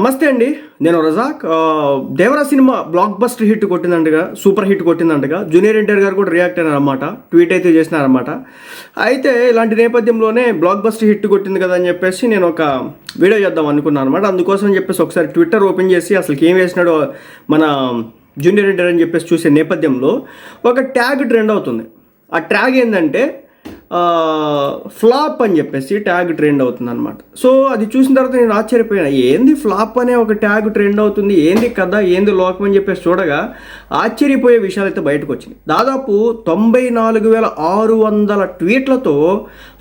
నమస్తే అండి. నేను Razak. Devara cinema blockbuster hit కొట్టిందంటగా super hit కొట్టిందంటగా జూనియర్ ఎన్టీఆర్ గారు కూడా రియాక్ట్ అయినారన్నమాట ట్వీట్ అయితే చేసినారన్నమాట. అయితే ఇలాంటి నేపథ్యంలోనే బ్లాక్ బస్టర్ హిట్ కొట్టింది కదా అని చెప్పేసి నేను ఒక వీడియో చేద్దాం అనుకున్నాను అనమాట అందుకోసం అని చెప్పేసి ఒకసారి ట్విట్టర్ ఓపెన్ చేసి అసలు ఏం వేసినాడో మన జూనియర్ ఎన్టీఆర్ అని చెప్పేసి చూసే నేపథ్యంలో ఒక ట్యాగ్ ట్రెండ్ అవుతుంది. ఆ ట్యాగ్ ఏంటంటే ఫ్లాప్ అని చెప్పేసి ట్యాగ్ ట్రెండ్ అవుతుంది అనమాట సో అది చూసిన తర్వాత నేను ఆశ్చర్యపోయినా. ఏంది ఫ్లాప్ అనే ఒక ట్యాగ్ ట్రెండ్ అవుతుంది? ఏంది కథ? ఏంది లోకం అని చెప్పేసి చూడగా ఆశ్చర్యపోయే విషయాలు అయితే బయటకు వచ్చినాయి. దాదాపు తొంభై నాలుగు వేల ఆరు వందల ట్వీట్లతో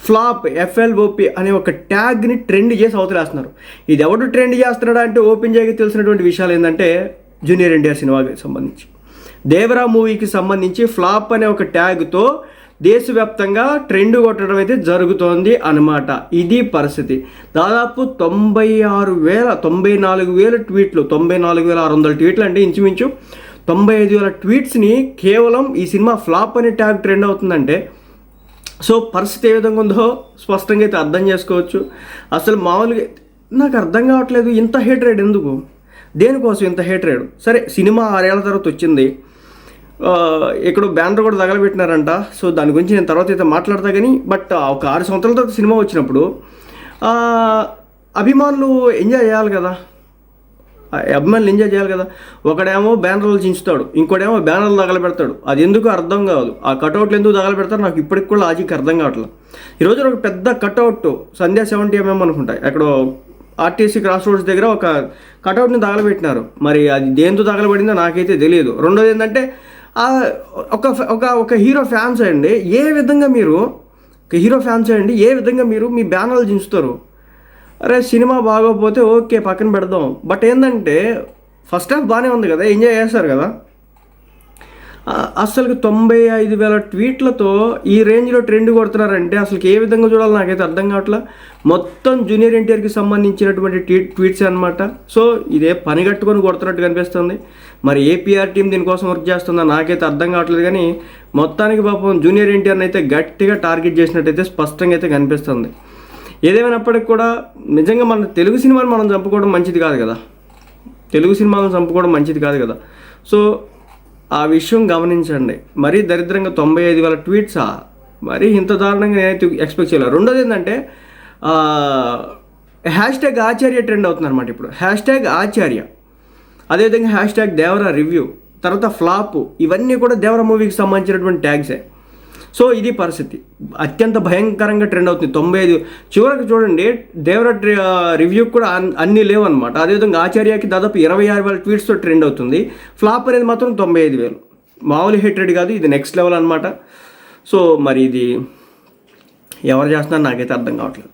ఫ్లాప్ ఎఫ్ఎల్ఓపి అనే ఒక ట్యాగ్ని ట్రెండ్ చేసి అవతలేస్తున్నారు. ఇది ఎవడు ట్రెండ్ చేస్తున్నాడా అంటే ఓపెన్ చేయగా తెలిసినటువంటి విషయాలు ఏంటంటే జూనియర్ ఎన్టీఆర్ సినిమాకి సంబంధించి. దేవరా మూవీకి సంబంధించి ఫ్లాప్ అనే ఒక ట్యాగ్తో దేశవ్యాప్తంగా ట్రెండ్ కొట్టడం అయితే జరుగుతోంది అనమాట ఇది పరిస్థితి. దాదాపు తొంభై ఆరు వేల తొంభై నాలుగు వేల ట్వీట్లు తొంభై నాలుగు వేల ఆరు వందల ట్వీట్లు అంటే ఇంచుమించు. తొంభై ఐదు వేల ట్వీట్స్ని కేవలం ఈ సినిమా ఫ్లాప్ అనే ట్యాగ్ ట్రెండ్ అవుతుందంటే సో పరిస్థితి ఏ విధంగా ఉందో స్పష్టంగా అయితే అర్థం చేసుకోవచ్చు. అసలు మామూలుగా నాకు అర్థం కావట్లేదు. ఇంత హేట్రేడ్ ఎందుకు? దేనికోసం ఇంత హేట్రేడ్ సరే సినిమా ఆరేళ్ళ తర్వాత వచ్చింది. ఎక్కడో బ్యానర్ కూడా తగలబెట్టినారంట. సో దాని గురించి నేను తర్వాత అయితే మాట్లాడతా కానీ బట్ ఒక ఆరు సంవత్సరాల తర్వాత సినిమా వచ్చినప్పుడు అభిమానులు ఎంజాయ్ చేయాలి కదా. అభిమానులు ఎంజాయ్ చేయాలి కదా. ఒకడేమో బ్యానర్లు చించుతాడు ఇంకోటేమో బ్యానర్లు తగలబెడతాడు. అది ఎందుకు అర్థం కాదు. ఆ కటౌట్లు ఎందుకు తగలబెడతారు నాకు ఇప్పటికి కూడా లాజిక్ అర్థం కావట్లేదు ఈరోజు ఒక పెద్ద కటౌట్ సంధ్యా సెవెంటీ ఎంఎం అనుకుంటాయి అక్కడ ఆర్టీసీ క్రాస్ రోడ్స్ దగ్గర ఒక కటౌట్ని తగలబెట్టినారు. మరి అది దేంతో తగలబడిందో నాకైతే తెలియదు. రెండోది ఏంటంటే ఒక ఒక ఒక హీరో ఫ్యాన్స్ అండి ఏ విధంగా మీరు ఒక హీరో ఫ్యాన్స్ అండి ఏ విధంగా మీరు మీ బ్యానర్లు దించుతారు అరే సినిమా బాగోకపోతే ఓకే పక్కన పెడదాం. బట్ ఏంటంటే ఫస్ట్ హాఫ్ బాగానే ఉంది కదా ఎంజాయ్ చేస్తారు కదా. అసలు తొంభై ఐదు వేల ట్వీట్లతో ఈ రేంజ్లో ట్రెండ్ కొడుతున్నారంటే అసలు ఏ విధంగా చూడాలి నాకైతే అర్థం కావట్లా. మొత్తం జూనియర్ ఎన్టీఆర్కి సంబంధించినటువంటి ట్వీట్ ట్వీట్స్ అనమాట సో ఇదే పని కట్టుకొని కొడుతున్నట్టు కనిపిస్తుంది. మరి ఏపీఆర్ టీం దీనికోసం వర్క్ చేస్తుందా నాకైతే అర్థం కావట్లేదు కానీ మొత్తానికి పాపం జూనియర్ ఎన్టీఆర్ని అయితే గట్టిగా టార్గెట్ చేసినట్టయితే స్పష్టంగా అయితే కనిపిస్తుంది. ఏదేమైనప్పటికి కూడా నిజంగా మన తెలుగు సినిమాని మనం చంపుకోవడం మంచిది కాదు కదా. తెలుగు సినిమాలను చంపుకోవడం మంచిది కాదు కదా. సో ఆ విషయం గమనించండి. మరీ దరిద్రంగా తొంభై ఐదు వేల ట్వీట్సా? మరీ ఇంత దారుణంగా నేనైతే ఎక్స్పెక్ట్ చేయలేదు. రెండోది ఏంటంటే హ్యాష్ ట్యాగ్ ఆచార్య ట్రెండ్ అవుతుంది అనమాట ఇప్పుడు. Hashtag Acharya. అదేవిధంగా హ్యాష్ ట్యాగ్ దేవరా రివ్యూ. తర్వాత ఫ్లాప్. ఇవన్నీ కూడా దేవరా మూవీకి సంబంధించినటువంటి ట్యాగ్సే. సో ఇది పరిస్థితి. అత్యంత భయంకరంగా ట్రెండ్ అవుతుంది. తొంభై ఐదు చివరికి చూడండి దేవరట్ రివ్యూ కూడా అన్- అన్నీ లేవు అనమాట అదేవిధంగా ఆచార్యకి దాదాపు ఇరవై ఆరు వేల ట్వీట్స్తో ట్రెండ్ అవుతుంది. ఫ్లాప్ అనేది మాత్రం తొంభై ఐదు వేలు. మామూలు హేట్రెడ్ కాదు ఇది నెక్స్ట్ లెవెల్ అనమాట సో మరి ఇది ఎవరు చేస్తున్నారో నాకైతే అర్థం కావట్లేదు.